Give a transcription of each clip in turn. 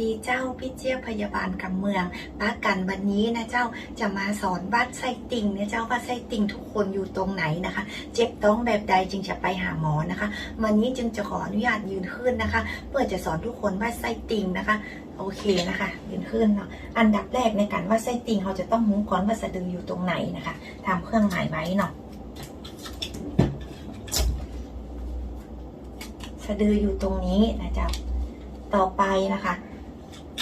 ดีเจ้าพี่เจี๊ยบพยาบาลกำเมืองป้ากันวันนี้นะเจ้าจะมาสอนวัดไส้ติ่งเนี่ยเจ้าว่าไส้ติ่งทุกคนอยู่ตรงไหนนะคะ เจ็บต้องแบบใดจึงจะไปหาหมอนะคะ วันนี้จึงจะขออนุญาตยืนขึ้นนะคะ เพื่อจะสอนทุกคนว่าไส้ติ่งนะคะโอเคนะคะยืนขึ้นเนาะอันดับแรกในการว่าไส้ติ่งเขาจะต้องหูก้อนว่าสะดืออยู่ตรงไหนนะคะทำเครื่องหมายไว้เนาะสะดืออยู่ตรงนี้นะจ๊ะ ต่อไปนะคะ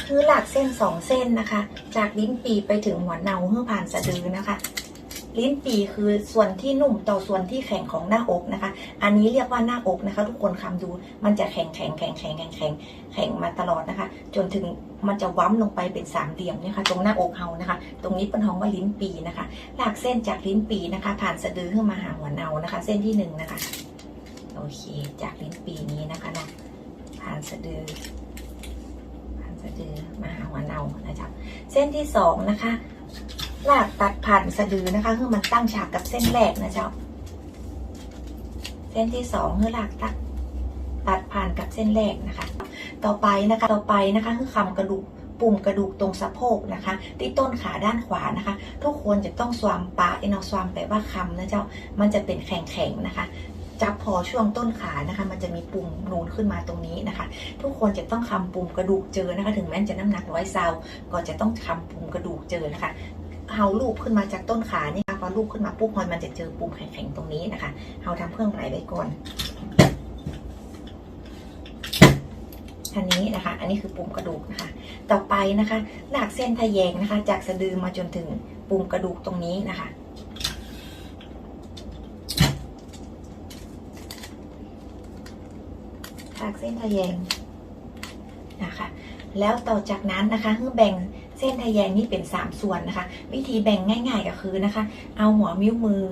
คือหลักเส้นสองเส้นนะคะ จากลิ้นปีไปถึงหัวเนาเพื่อผ่านสะดือนะคะ ลิ้นปีคือส่วนที่นุ่มต่อส่วนที่แข็งของหน้าอกนะคะ อันนี้เรียกว่าหน้าอกนะคะ ทุกคนคำดูมันจะแข็งแข็งแข็งแข็งแข็งแข็งแข็งมาตลอดนะคะ จนถึงมันจะว้ำลงไปเป็นสามเหลี่ยมเนี่ยค่ะตรงหน้าอกเฮานะคะ ตรงนี้เป็นห้องว่าลิ้นปีนะคะหลักเส้นจากลิ้นปีนะคะ ผ่านสะดือขึ้นมาหาหัวเนานะคะ เส้นที่หนึ่งนะคะโอเค จากลิ้นปีนี้นะคะนะผ่านสะดือ ดือมาหาหัวเนานะครับเส้นที่สองนะคะลากตัดผ่านสะดือนะคะ คือมันตั้งฉากกับเส้นแรกนะเจ้า เส้นที่สองคือลากตัดตัดผ่านกับเส้นแรกนะคะ ต่อไปนะคะต่อไปนะคะคือคำกระดูกปุ่มกระดูกตรงสะโพกนะคะ ที่ต้นขาด้านขวานะคะ ทุกคนจะต้องสวามปะเอ็นเอาสวามแปลว่าคำนะเจ้า มันจะเป็นแข็งๆนะคะ จับพอช่วงต้นขานะคะ มันจะมีปุ่มนูนขึ้นมาตรงนี้นะคะ ทุกคนจะต้องคำปุ่มกระดูกเจอนะคะ ถึงแม้จะน้ำหนักร้อยซาวก็จะต้องคำปุ่มกระดูกเจอนะคะเอาลูบขึ้นมาจากต้นขาเนี่ยค่ะพอลูบขึ้นมาปุ๊บมันจะเจอปุ่มแข็งๆตรงนี้นะคะเอาทำเครื่องหมายไว้ก่อนอันนี้นะคะ อันนี้คือปุ่มกระดูกนะคะ ต่อไปนะคะ หลากเส้นทะแยงนะคะ จากสะดือมาจนถึงปุ่มกระดูกตรงนี้นะคะ ลากเส้นทะแยงนะคะแล้วต่อจากนั้นนะคะคือแบ่งเส้นทะแยงนี่เป็น 3 ส่วนนะคะ วิธีแบ่งง่าย ๆ ก็คือนะคะ เอาหัวนิ้วมือ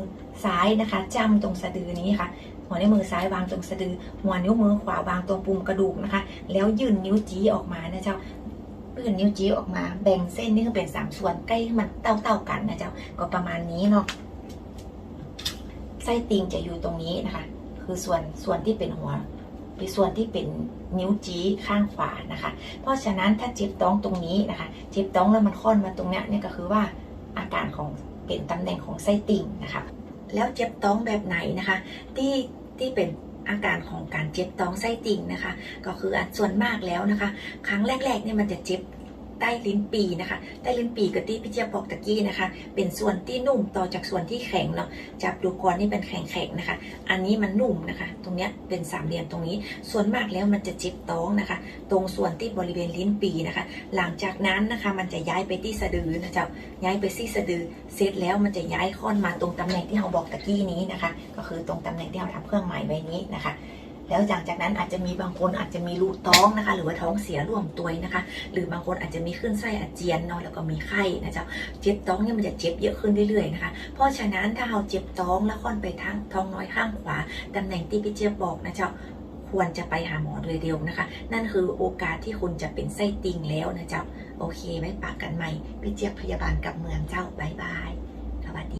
ซ้ายนะคะจ้ำตรงสะดือนี้ค่ะ หัวนิ้วมือซ้ายวางตรงสะดือ หัวนิ้วมือขวาวางตรงปุ่มกระดูกนะคะ แล้วยื่นนิ้วจี้ออกมานะเจ้ายื่นนิ้วจี้ออกมา แบ่งเส้นนี่คือเป็นสามส่วนใกล้มันเต้าๆกันนะเจ้าก็ประมาณนี้เนาะไส้ติ่งจะอยู่ตรงนี้นะคะ คือส่วนส่วนที่เป็นหัว เป็นส่วนที่เป็นนิ้วจี้ข้างขวานะคะ เพราะฉะนั้นถ้าเจ็บต้องตรงนี้นะคะ เจ็บต้องแล้วมันค่อนมาตรงนี้เนี่ยก็คือว่าอาการของเป็นตำแหน่งของไส้ติ่งนะคะ แล้วเจ็บต้องแบบไหนนะคะ ที่ที่เป็นอาการของการเจ็บต้องไส้ติ่งนะคะ ก็คืออันส่วนมากแล้วนะคะ ครั้งแรกๆเนี่ยมันจะเจ็บ ใต้ลิ้นปีนะคะ ใต้ลิ้นปีกับที่พี่เจี๊ยบบอกตะกี้นะคะ เป็นส่วนที่นุ่มต่อจากส่วนที่แข็งเนาะจับดูก่อนนี่เป็นแข็งๆนะคะ อันนี้มันนุ่มนะคะ ตรงเนี้ยเป็นสามเหลี่ยมตรงนี้ ส่วนมากแล้วมันจะจ็บท้องนะคะ ตรงส่วนที่บริเวณลิ้นปีนะคะ หลังจากนั้นนะคะมันจะย้ายไปที่สะดือนะจ้าย้ายไปที่สะดือเสร็จแล้วมันจะย้ายค้อนมาตรงตำแหน่งที่เราบอกตะกี้นี้นะคะ ก็คือตรงตำแหน่งที่เราทำเครื่องหมายไว้นี้นะคะ แล้วหลังจากนั้นอาจจะมีบางคนอาจจะมีรูท้องนะคะ หรือว่าท้องเสียร่วมตัวนะคะ หรือบางคนอาจจะมีขึ้นไส้อาเจียนเนาะแล้วก็มีไข้นะจ้าเจ็บท้องเนี่ยมันจะเจ็บเยอะขึ้นเรื่อยๆนะคะ เพราะฉะนั้นถ้าเราเจ็บท้องแล้วค่อนไปทางท้องน้อยข้างขวาตำแหน่งที่พี่เจี๊ยบบอกนะจ้าควรจะไปหาหมอโดยเร็วนะคะ นั่นคือโอกาสที่คุณจะเป็นไส้ติ่งแล้วนะจ้าโอเคไว้ปากกันใหม่พี่เจี๊ยบพยาบาลกับเมืองเจ้าบายบายสวัสดี